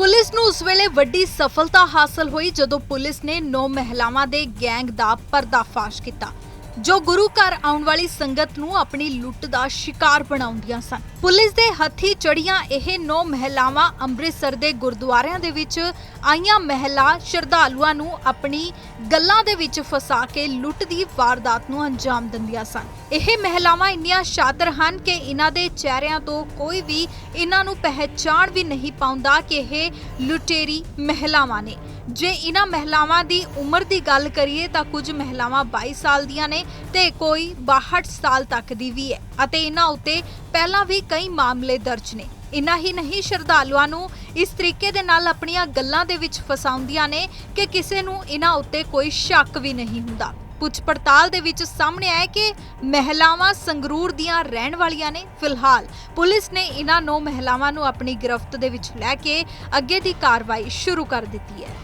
Police ਨੂੰ ਉਸ ਵੇਲੇ ਵੱਡੀ ਸਫਲਤਾ ਹਾਸਲ ਹੋਈ ਜਦੋਂ ਪੁਲਿਸ ਨੇ ਨੌ ਮਹਿਲਾਵਾਂ ਦੇ ਗੈਂਗ ਦਾ ਪਰਦਾਫਾਸ਼ ਕੀਤਾ, ਜੋ ਗੁਰੂ ਘਰ ਆਉਣ ਵਾਲੀ ਸੰਗਤ ਨੂੰ ਆਪਣੀ ਲੁੱਟ ਦਾ ਸ਼ਿਕਾਰ ਬਣਾਉਂਦੀਆਂ ਸਨ। ਪੁਲਿਸ ਦੇ ਹੱਥੀ ਚੜੀਆਂ ਇਹ ਨੌ ਮਹਿਲਾਵਾਂ ਅੰਮ੍ਰਿਤਸਰ ਦੇ ਗੁਰਦੁਆਰਿਆਂ ਦੇ ਵਿੱਚ ਆਈਆਂ ਮਹਿਲਾ ਸ਼ਰਧਾਲੂਆਂ ਨੂੰ ਆਪਣੀ ਗੱਲਾਂ ਦੇ ਵਿੱਚ ਫਸਾ ਕੇ ਲੁੱਟ ਦੀ ਵਾਰਦਾਤ ਨੂੰ ਅੰਜਾਮ ਦਿੰਦੀਆਂ ਸਨ। ਇਹ ਮਹਿਲਾਵਾਂ ਇੰਨੀਆਂ ਸ਼ਾਤਰ ਹਨ ਕਿ ਇਹਨਾਂ ਦੇ ਚਿਹਰਿਆਂ ਤੋਂ ਕੋਈ ਵੀ ਇਹਨਾਂ ਨੂੰ ਪਹਿਚਾਣ ਵੀ ਨਹੀਂ ਪਾਉਂਦਾ ਕਿ ਇਹ ਲੁਟੇਰੀ ਮਹਿਲਾਵਾਂ ਨੇ। ਜੇ ਇਹਨਾਂ ਮਹਿਲਾਵਾਂ ਦੀ ਉਮਰ ਦੀ ਗੱਲ ਕਰੀਏ ਤਾਂ ਕੁਝ ਮਹਿਲਾਵਾਂ 22 ਸਾਲ ਦੀਆਂ ਨੇ ਤੇ ਕੋਈ 62 ਸਾਲ ਤੱਕ ਦੀ ਵੀ ਹੈ। ਅਤੇ ਇਹਨਾਂ ਉੱਤੇ ਪਹਿਲਾਂ ਵੀ ਕਈ ਮਾਮਲੇ ਦਰਜ ਨੇ। ਇਨਾ ਹੀ ਨਹੀਂ, ਸ਼ਰਧਾਲੂਆਂ ਨੂੰ ਇਸ ਤਰੀਕੇ ਦੇ ਨਾਲ ਆਪਣੀਆਂ ਗੱਲਾਂ ਦੇ ਵਿੱਚ ਫਸਾਉਂਦੀਆਂ ਨੇ ਕਿ ਕਿਸੇ ਨੂੰ ਇਹਨਾਂ ਉੱਤੇ ਕੋਈ ਸ਼ੱਕ ਵੀ ਨਹੀਂ ਹੁੰਦਾ। ਪੁੱਛ ਪੜਤਾਲ ਦੇ ਵਿੱਚ ਸਾਹਮਣੇ ਆਇਆ ਕਿ ਮਹਿਲਾਵਾਂ ਸੰਗਰੂਰ ਦੀਆਂ ਰਹਿਣ ਵਾਲੀਆਂ ਨੇ। ਫਿਲਹਾਲ ਪੁਲਿਸ ਨੇ ਇਹਨਾਂ ਨੌ ਮਹਿਲਾਵਾਂ ਨੂੰ ਆਪਣੀ ਗ੍ਰਿਫਤ ਦੇ ਵਿੱਚ ਲੈ ਕੇ ਅੱਗੇ ਦੀ ਕਾਰਵਾਈ ਸ਼ੁਰੂ ਕਰ ਦਿੱਤੀ ਹੈ।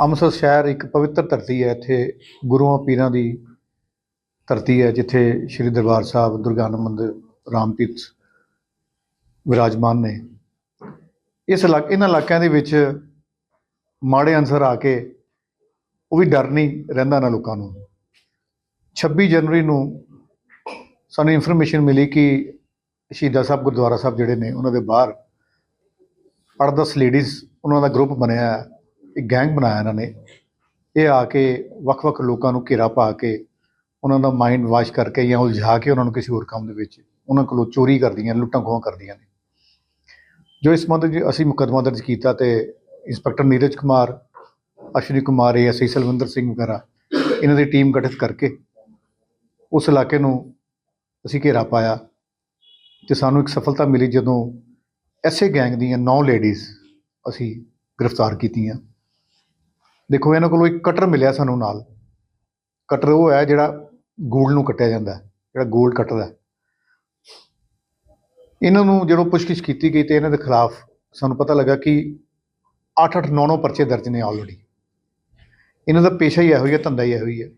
ਅੰਮ੍ਰਿਤਸਰ ਸ਼ਹਿਰ ਇੱਕ ਪਵਿੱਤਰ ਧਰਤੀ ਹੈ। ਇੱਥੇ ਗੁਰੂਆਂ, ਪੀਰਾਂ ਦੀ ਧਰਤੀ ਹੈ, ਜਿੱਥੇ ਸ੍ਰੀ ਦਰਬਾਰ ਸਾਹਿਬ ਦੁਰਗਾਨਾ ਮੰਦਿਰ ਰਾਮਪੀਤ ਵਿਰਾਜਮਾਨ ਨੇ। ਇਸ ਇਲਾਕੇ, ਇਹਨਾਂ ਇਲਾਕਿਆਂ ਦੇ ਵਿੱਚ ਮਾੜੇ ਅਨਸਰ ਆ ਕੇ ਉਹ ਵੀ ਡਰ ਨਹੀਂ ਰਹਿੰਦਾ ਨਾ ਲੋਕਾਂ ਨੂੰ। 26 ਜਨਵਰੀ ਨੂੰ ਸਾਨੂੰ ਇਨਫੋਰਮੇਸ਼ਨ ਮਿਲੀ ਕਿ ਸ਼ਹੀਦਾਂ ਸਾਹਿਬ, ਗੁਰਦੁਆਰਾ ਸਾਹਿਬ ਜਿਹੜੇ ਨੇ, ਉਹਨਾਂ ਦੇ ਬਾਹਰ ਅੱਠ ਦਸ ਲੇਡੀਜ਼ ਉਹਨਾਂ ਦਾ ਗਰੁੱਪ ਬਣਿਆ ਇੱਕ ਗੈਂਗ ਬਣਾਇਆ ਇਹਨਾਂ ਨੇ। ਇਹ ਆ ਕੇ ਵੱਖ-ਵੱਖ ਲੋਕਾਂ ਨੂੰ ਘੇਰਾ ਪਾ ਕੇ ਉਹਨਾਂ ਦਾ ਮਾਈਂਡ ਵਾਸ਼ ਕਰਕੇ ਜਾਂ ਉਲਝਾ ਕੇ ਉਹਨਾਂ ਨੂੰ ਕਿਸੇ ਹੋਰ ਕੰਮ ਦੇ ਵਿੱਚ ਉਹਨਾਂ ਕੋਲੋਂ ਚੋਰੀ ਕਰਦੀਆਂ, ਲੁੱਟਾਂ ਖੋਹਾਂ ਕਰਦੀਆਂ ਨੇ। ਜੋ ਇਸ ਸੰਬੰਧ ਵਿੱਚ ਅਸੀਂ ਮੁਕੱਦਮਾ ਦਰਜ ਕੀਤਾ ਤੇ ਇੰਸਪੈਕਟਰ ਨੀਰਜ ਕੁਮਾਰ, ਅਸ਼ਵਨੀ ਕੁਮਾਰ ਏਐਸਆਈ ਸਲਵਿੰਦਰ ਸਿੰਘ ਵਗੈਰਾ, ਇਹਨਾਂ ਦੀ ਟੀਮ ਗਠਿਤ ਕਰਕੇ ਉਸ ਇਲਾਕੇ ਨੂੰ ਅਸੀਂ ਘੇਰਾ ਪਾਇਆ ਤੇ ਸਾਨੂੰ ਇੱਕ ਸਫਲਤਾ ਮਿਲੀ ਜਦੋਂ ਐਸੇ ਗੈਂਗ ਦੀਆਂ 9 ਲੇਡੀਜ਼ ਅਸੀਂ ਗ੍ਰਿਫਤਾਰ ਕੀਤੀਆਂ। ਦੇਖੋ, ਇਹਨਾਂ ਕੋਲੋਂ ਇੱਕ ਕਟਰ ਮਿਲਿਆ ਸਾਨੂੰ ਨਾਲ। ਕਟਰ ਉਹ ਹੈ ਜਿਹੜਾ ਗੋਲਡ ਨੂੰ ਕੱਟਿਆ ਜਾਂਦਾ ਹੈ, ਜਿਹੜਾ ਗੋਲਡ ਕੱਟਦਾ ਹੈ। ਇਹਨਾਂ ਨੂੰ ਜਦੋਂ ਪੁੱਛਗਿੱਛ ਕੀਤੀ ਗਈ ਤੇ ਇਹਨਾਂ ਦੇ ਖਿਲਾਫ ਸਾਨੂੰ ਪਤਾ ਲੱਗਾ ਕਿ 8-8 9-9 ਪਰਚੇ ਦਰਜ ਨੇ ਆਲਰੇਡੀ ਇਹਨਾਂ ਦਾ ਪੇਸ਼ਾ ਹੀ ਇਹੋ ਹੀ ਹੈ ਧੰਦਾ ਹੀ ਇਹੋ ਹੀ ਹੈ।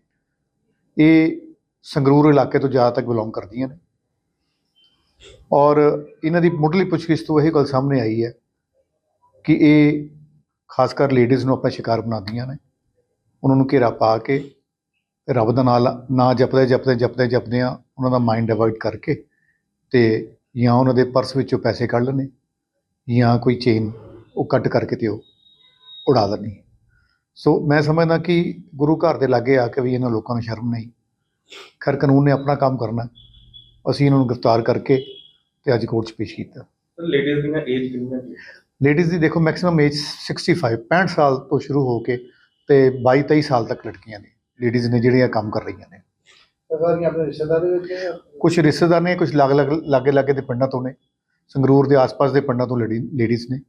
ਇਹ ਸੰਗਰੂਰ ਇਲਾਕੇ ਤੋਂ ਜ਼ਿਆਦਾ ਤੱਕ ਬਿਲੋਂਗ ਕਰਦੀਆਂ ਨੇ। ਔਰ ਇਹਨਾਂ ਦੀ ਮੁੱਢਲੀ ਪੁੱਛਗਿੱਛ ਤੋਂ ਇਹ ਗੱਲ ਸਾਹਮਣੇ ਆਈ ਹੈ ਕਿ ਇਹ ਖਾਸ ਕਰ ਲੇਡੀਜ਼ ਨੂੰ ਆਪਣਾ ਸ਼ਿਕਾਰ ਬਣਾਉਂਦੀਆਂ ਨੇ। ਉਹਨਾਂ ਨੂੰ ਘੇਰਾ ਪਾ ਕੇ ਰੱਬ ਦਾ ਨਾਲ ਨਾ ਜਪਦੇ ਜਪਦੇ ਜਪਦੇ ਜਪਦਿਆਂ ਉਹਨਾਂ ਦਾ ਮਾਈਂਡ ਡਿਵਾਈਡ ਕਰਕੇ ਤੇ ਜਾਂ ਉਹਨਾਂ ਦੇ ਪਰਸ ਵਿੱਚੋਂ ਪੈਸੇ ਕੱਢ ਲੈਣੇ ਜਾਂ ਕੋਈ ਚੇਨ ਉਹ ਕੱਟ ਕਰਕੇ ਤੇ ਉਹ ਉਡਾ ਦੇਣੀ ਸੋ ਮੈਂ ਸਮਝਦਾ ਕਿ ਗੁਰੂ ਘਰ ਦੇ ਲਾਗੇ ਆ ਕੇ ਵੀ ਇਹਨਾਂ ਲੋਕਾਂ ਨੂੰ ਸ਼ਰਮ ਨਹੀਂ। ਖੈਰ ਕਾਨੂੰਨ ਨੇ ਆਪਣਾ ਕੰਮ ਕਰਨਾ। ਅਸੀਂ ਇਹਨਾਂ ਨੂੰ ਗ੍ਰਿਫਤਾਰ ਕਰਕੇ ਤੇ ਅੱਜ ਕੋਰਟ 'ਚ ਪੇਸ਼ ਕੀਤਾ। ਲੇਡੀਜ਼ ਦੀਆਂ ਏਜ ਕਿੰਨੀਆਂ ਕੀ ਲੇਡੀਜ਼ ਦੀ ਦੇਖੋ ਮੈਕਸਿਮਮ ਏਜ 65 65 ਸਾਲ ਤੋਂ ਸ਼ੁਰੂ ਹੋ ਕੇ ਤੇ 22 23 ਸਾਲ ਤੱਕ ਲੜਕੀਆਂ ਨੇ। ਲੇਡੀਜ਼ ਨੇ ਜਿਹੜੀਆਂ ਕੰਮ ਕਰ ਰਹੀਆਂ ਨੇ। ਸਾਰੀਆਂ ਆਪਣੇ ਰਿਸ਼ਤੇਦਾਰ ਦੇ ਵਿੱਚ ਹੈ। ਕੁਝ ਰਿਸ਼ਤੇਦਾਰ ਨੇ ਕੁਝ ਲੱਗ ਲੱਗ ਲਾਗੇ ਲਾਗੇ ਦੇ ਪਿੰਡਾਂ ਤੋਂ ਨੇ। ਸੰਗਰੂਰ ਦੇ ਆਸ-ਪਾਸ ਦੇ ਪਿੰਡਾਂ ਤੋਂ ਲੇਡੀ ਲੇਡੀਜ਼ ਨੇ।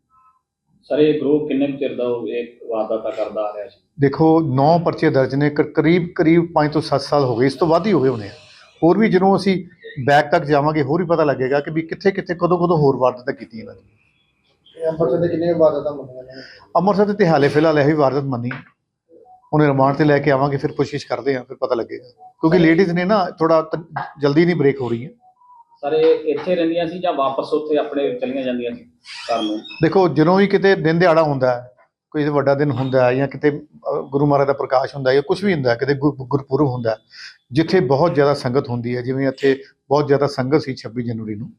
ਸਰ ਇਹ ਗਰੁੱਪ ਕਿੰਨੇ ਕੁ ਚਿਰ ਦਾ ਉਹ ਇਹ ਵਾਰਦਾਤਾਂ ਕਰਦਾ ਆ ਰਿਹਾ ਸੀ? ਦੇਖੋ 9 ਪਰਚੇ ਦਰਜ ਨੇ ਕਰੀਬ ਕਰੀਬ 5 ਤੋਂ 7 ਸਾਲ ਹੋ ਗਏ। ਇਸ ਤੋਂ ਵੱਧ ਹੀ ਹੋ ਗਏ ਹੋਣੇ ਆ। ਹੋਰ ਵੀ ਜਦੋਂ ਅਸੀਂ ਬੈਕ ਤੱਕ ਜਾਵਾਂਗੇ ਹੋਰ ਵੀ ਪਤਾ ਲੱਗੇਗਾ ਕਿ ਵੀ ਕਿੱਥੇ ਕਿੱਥੇ ਕਦੋਂ ਕਦੋਂ ਹੋਰ ਵਾਰਦਾਤਾਂ ਕੀਤੀਆਂ ਇਹਨਾਂ ਨੇ। ਇਹ ਅੰਮ੍ਰਿਤਸਰ ਦੇ ਕਿੰਨੇ ਵਾਰਦਾਤਾਂ ਮੰਨੀਆਂ ਨੇ? ਅੰਮ੍ਰਿਤਸਰ ਦੇ ਤੇ ਹਾਲੇ ਫਿਲਹਾਲ ਇਹੀ ਵਾਰਦਾਤ ਮੰਨੀ। ਹੈ। ਉਹਨੇ ਰਿਮਾਂਡ ਤੇ ਲੈ ਕੇ ਆਵਾਂਗੇ ਫਿਰ ਕੋਸ਼ਿਸ਼ ਕਰਦੇ ਹਾਂ ਫਿਰ ਪਤਾ ਲੱਗੇਗਾ। ਕਿਉਂਕਿ ਲੇਡੀਜ਼ ਨੇ ਨਾ ਥੋੜਾ ਜਲਦੀ ਨਹੀਂ ਬ੍ਰੇਕ ਹੋ ਰਹੀ ਹੈ ਸਰ ਇਹ ਇੱਥੇ ਰਹਿੰਦੀਆਂ ਸੀ ਜਾਂ ਵਾਪਸ ਉੱਥੇ ਆਪਣੇ ਚਲੀਆਂ ਜਾਂਦੀਆਂ ਸੀ ਘਰ ਨੂੰ? ਦੇਖੋ ਜਦੋਂ ਵੀ ਕਿਤੇ ਦਿਨ ਦਿਹਾੜਾ ਹੁੰਦਾ ਹੈ ਕੋਈ ਵੱਡਾ ਦਿਨ ਹੁੰਦਾ ਹੈ ਜਾਂ ਕਿਤੇ ਗੁਰੂ ਮਹਾਰਾਜ ਦਾ ਪ੍ਰਕਾਸ਼ ਹੁੰਦਾ ਹੈ ਜਾਂ ਕੁਝ ਵੀ ਹੁੰਦਾ ਕਿਤੇ ਗੁਰਪੁਰਬ ਹੁੰਦਾ ਜਿੱਥੇ ਬਹੁਤ ਜ਼ਿਆਦਾ ਸੰਗਤ ਹੁੰਦੀ ਹੈ ਜਿਵੇਂ ਇੱਥੇ ਬਹੁਤ ਜ਼ਿਆਦਾ ਸੰਗਤ ਸੀ 26 ਜਨਵਰੀ ਨੂੰ।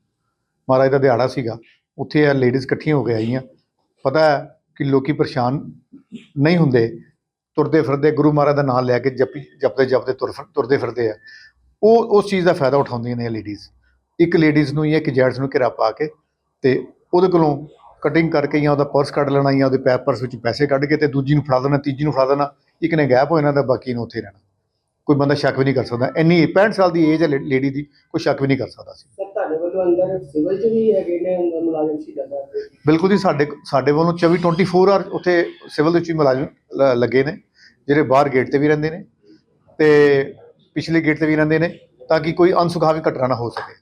ਮਹਾਰਾਜ ਦਾ ਦਿਹਾੜਾ ਸੀਗਾ ਉੱਥੇ ਇਹ ਲੇਡੀਜ਼ ਇਕੱਠੀਆਂ ਹੋ ਕੇ ਆਈਆਂ। ਪਤਾ ਹੈ ਕਿ ਲੋਕੀ ਪਰੇਸ਼ਾਨ ਨਹੀਂ ਹੁੰਦੇ ਤੁਰਦੇ ਫਿਰਦੇ ਗੁਰੂ ਮਹਾਰਾਜ ਦਾ ਨਾਮ ਲੈ ਕੇ ਜਪੀ ਜਪਦੇ ਜਪਦੇ ਤੁਰ ਤੁਰਦੇ ਫਿਰਦੇ ਆ। ਉਹ ਉਸ ਚੀਜ਼ ਦਾ ਫਾਇਦਾ ਉਠਾਉਂਦੀਆਂ ਨੇ ਲੇਡੀਜ਼ ਇੱਕ ਲੇਡੀਜ਼ ਨੂੰ ਜਾਂ ਇੱਕ ਜੈਂਟਸ ਨੂੰ ਘੇਰਾ ਪਾ ਕੇ ਤੇ ਉਹਦੇ ਕੋਲੋਂ ਕਟਿੰਗ ਕਰਕੇ ਜਾਂ ਉਹਦਾ ਪਰਸ ਕੱਢ ਲੈਣਾ ਜਾਂ ਉਹਦੇ ਪੈ ਪਰਸ ਵਿੱਚ ਪੈਸੇ ਕੱਢ ਕੇ ਤੇ ਦੂਜੀ ਨੂੰ ਫੜਾ ਦੇਣਾ ਤੀਜੀ ਨੂੰ ਫੜਾ ਦੇਣਾ ਇੱਕ ਨੇ ਗੈਪ ਹੋ ਜਾਣਾ ਤਾਂ ਬਾਕੀ ਨੂੰ ਉੱਥੇ ਰਹਿਣਾ। ਕੋਈ ਬੰਦਾ ਸ਼ੱਕ ਵੀ ਨਹੀਂ ਕਰ ਸਕਦਾ। ਇੰਨੀ 65 ਸਾਲ ਦੀ ਏਜ ਹੈ ਲੇਡੀ ਦੀ ਕੋਈ ਸ਼ੱਕ ਵੀ ਨਹੀਂ ਕਰ ਸਕਦਾ ਸੀ। ਸਰ ਤੁਹਾਡੇ ਵੱਲੋਂ ਅੰਦਰ ਸਿਵਲ ਚ ਵੀ ਹੈਗੇ ਨੇ ਅੰਦਰ ਮੁਲਾਜ਼ਮ ਸੀ ਜਾਂਦਾ ਬਿਲਕੁਲ ਜੀ ਸਾਡੇ ਸਾਡੇ ਵੱਲੋਂ 24 24 ਆਰ ਉੱਥੇ ਸਿਵਲ ਦੇ ਵਿੱਚ ਵੀ ਮੁਲਾਜ਼ਮ ਲੱਗੇ ਨੇ। ਜਿਹੜੇ ਬਾਹਰ ਗੇਟ ਤੇ ਵੀ ਰਹਿੰਦੇ ਨੇ ਤੇ ਪਿਛਲੇ ਗੇਟ ਤੇ ਵੀ ਰਹਿੰਦੇ ਨੇ ਤਾਂ ਕਿ ਕੋਈ ਅਨਸੁਖਾਵੀ ਘਟਨਾ ਨਾ ਹੋ ਸਕੇ।